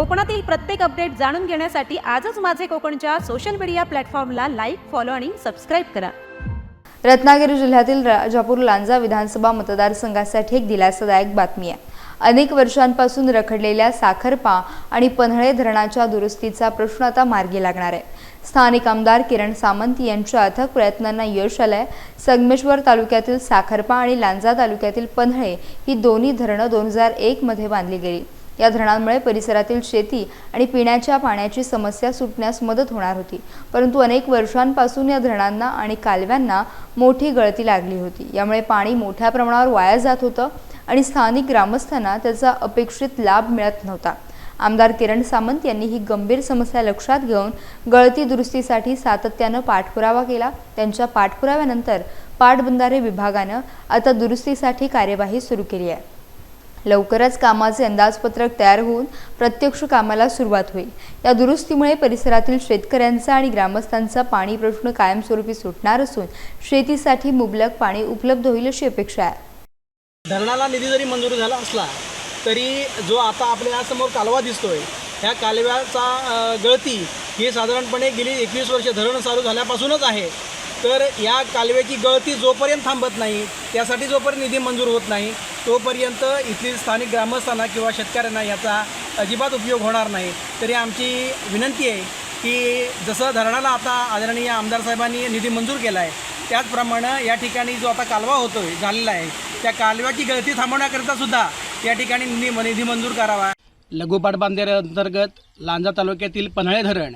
कोकणातील प्रत्येक अपडेट जाणून घेण्यासाठी आजच माझे कोकणच्या सोशल मीडिया प्लॅटफॉर्मला लाईक फॉलो आणि सबस्क्राईब करा. रत्नागिरी जिल्ह्यातील राजापूर लांजा विधानसभा मतदारसंघासाठी एक दिलासादायक बातमी आहे. अनेक वर्षांपासून रखडलेल्या साखरपा आणि पन्हळे धरणाच्या दुरुस्तीचा प्रश्न आता मार्गी लागणार आहे. स्थानिक आमदार किरण सामंत यांच्या अथक प्रयत्नांना यश आलंय. संगमेश्वर तालुक्यातील साखरपा आणि लांजा तालुक्यातील पन्हळे ही दोन्ही धरणं दोन हजार एकमध्ये बांधली गेली. या धरणांमुळे परिसरातील शेती आणि पिण्याच्या पाण्याची समस्या सुटण्यास मदत होणार होती. परंतु अनेक वर्षांपासून या धरणांना आणि कालव्यांना मोठी गळती लागली होती. यामुळे पाणी मोठ्या प्रमाणावर वाया जात होतं आणि स्थानिक ग्रामस्थांना त्याचा अपेक्षित लाभ मिळत नव्हता. आमदार किरण सामंत यांनी ही गंभीर समस्या लक्षात घेऊन गळती दुरुस्तीसाठी सातत्यानं पाठपुरावा केला. त्यांच्या पाठपुराव्यानंतर पाटबंधारे विभागानं आता दुरुस्तीसाठी कार्यवाही सुरू केली आहे. लवकरच कामाचे अंदाजपत्रक तयार होऊन प्रत्यक्ष कामाला सुरुवात होईल. या दुरुस्तीमुळे परिसरातील शेतकऱ्यांचा आणि ग्रामस्थांचा पाणी प्रश्न कायमस्वरूपी सुटणार असून शेतीसाठी मुबलक पाणी उपलब्ध होईल अशी अपेक्षा आहे. धरणाला निधी जरी मंजूर झाला असला तरी जो आता आपल्यासमोर कालवा दिसतोय ह्या कालव्याचा गळती ही साधारणपणे गेली एकवीस वर्ष धरण चालू झाल्यापासूनच आहे. तर या कालव्याची गळती जोपर्यंत थांबत नाही त्यासाठी जोपर्यंत निधी मंजूर होत नाही तोपर्यंत इथली स्थानिक ग्रामस्थांना किंवा शेतकऱ्यांना याचा अजिबात उपयोग होणार नाही. तरी आमची विनंती आहे की जसं धरणाला आता आदरणीय आमदार साहेबांनी निधी मंजूर केला आहे त्याचप्रमाणे या ठिकाणी जो आता कालवा होतो आहे झालेला आहे त्या कालव्याची गळती थांबवण्याकरिता सुद्धा या ठिकाणी निधी निधी मंजूर करावा. लघुपाट अंतर्गत लांजा तालुक्यातील पन्हाळे धरण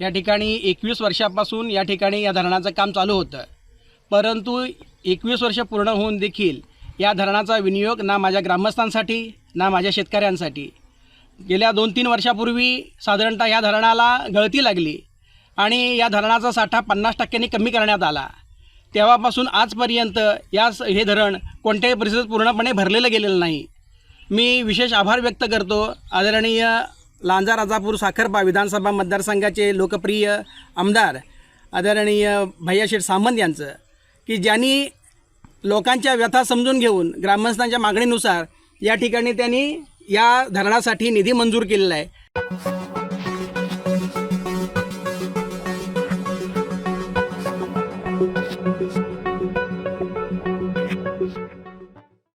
या ठिकाणी एकवीस वर्षापासून या ठिकाणी या धरणाचं काम चालू होतं. परंतु एकवीस वर्ष पूर्ण होऊन देखील या धरणाचा विनियोग ना माझ्या ग्रामस्थांसाठी ना माझ्या शेतकऱ्यांसाठी. गेल्या दोन तीन वर्षापूर्वी साधारणतः या धरणाला गळती लागली आणि या धरणाचा साठा पन्नास टक्क्यांनी कमी करण्यात आला. तेव्हापासून आजपर्यंत या स- हे धरण कोणत्याही परिस्थितीत पूर्णपणे भरलेलं गेलेलं नाही. मी विशेष आभार व्यक्त करतो आदरणीय लांजा राजापूर साखरपा विधानसभा मतदारसंघाचे लोकप्रिय आमदार आदरणीय भैयाशेठ सामंत यांचं की ज्यांनी लोकांच्या व्यथा समजून घेऊन ग्रामस्थांच्या मागणीनुसार या ठिकाणी त्यांनी या धरणासाठी निधी मंजूर केलेला आहे